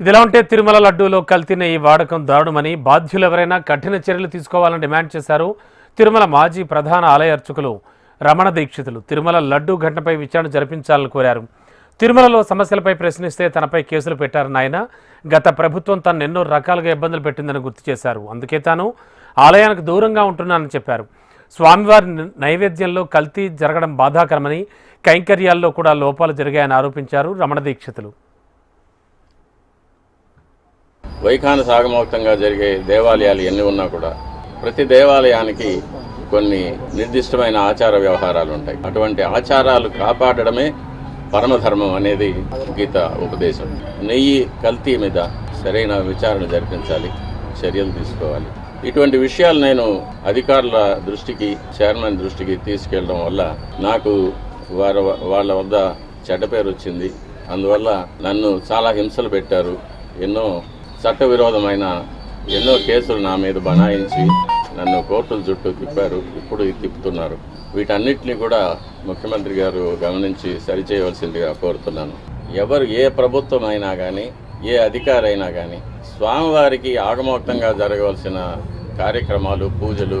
ఇదిలా ఉంటే తిరుమల లడ్డూలో కల్తీన ఈ వాడకం దారుణమని బాధ్యులెవరైనా కఠిన చర్యలు తీసుకోవాలని డిమాండ్ చేశారు తిరుమల మాజీ ప్రధాన ఆలయ అర్చకులు రమణ దీక్షితులు. తిరుమల లడ్డూ ఘటనపై విచారణ జరిపించాలని కోరారు. తిరుమలలో సమస్యలపై ప్రశ్నిస్తే తనపై కేసులు పెట్టారని ఆయన గత ప్రభుత్వం తను ఎన్నో రకాలుగా ఇబ్బందులు పెట్టిందని గుర్తు చేశారు. అందుకే తాను ఆలయానికి దూరంగా ఉంటున్నానని చెప్పారు. స్వామివారి నైవేద్యంలో కల్తీ జరగడం బాధాకరమని కైంకర్యాల్లో కూడా లోపాలు జరిగాయని ఆరోపించారు రమణ దీక్షితులు. వైఖాన సాగమోక్తంగా జరిగే దేవాలయాలు ఎన్ని ఉన్నా కూడా ప్రతి దేవాలయానికి కొన్ని నిర్దిష్టమైన ఆచార వ్యవహారాలు ఉంటాయి. అటువంటి ఆచారాలు కాపాడడమే పరమధర్మం అనేది గీత ఉపదేశం. నెయ్యి కల్తీ మీద సరైన విచారణ జరిపించాలి చర్యలు తీసుకోవాలి. ఇటువంటి విషయాలు నేను అధికారుల దృష్టికి చైర్మన్ దృష్టికి తీసుకెళ్ళడం వల్ల నాకు వారి వాళ్ళ వద్ద చెడ్డ పేరు వచ్చింది. అందువల్ల నన్ను చాలా హింసలు పెట్టారు. ఎన్నో చట్టవిరోధమైన ఎన్నో కేసులు నా మీద బనాయించి నన్ను కోర్టుల చుట్టూ తిప్పారు. ఇప్పుడు తిప్పుతున్నారు. వీటన్నిటిని కూడా ముఖ్యమంత్రి గారు గమనించి సరిచేయవలసిందిగా కోరుతున్నాను. ఎవరు ఏ ప్రభుత్వం అయినా కానీ ఏ అధికారైనా కానీ స్వామివారికి ఆగమోక్తంగా జరగవలసిన కార్యక్రమాలు పూజలు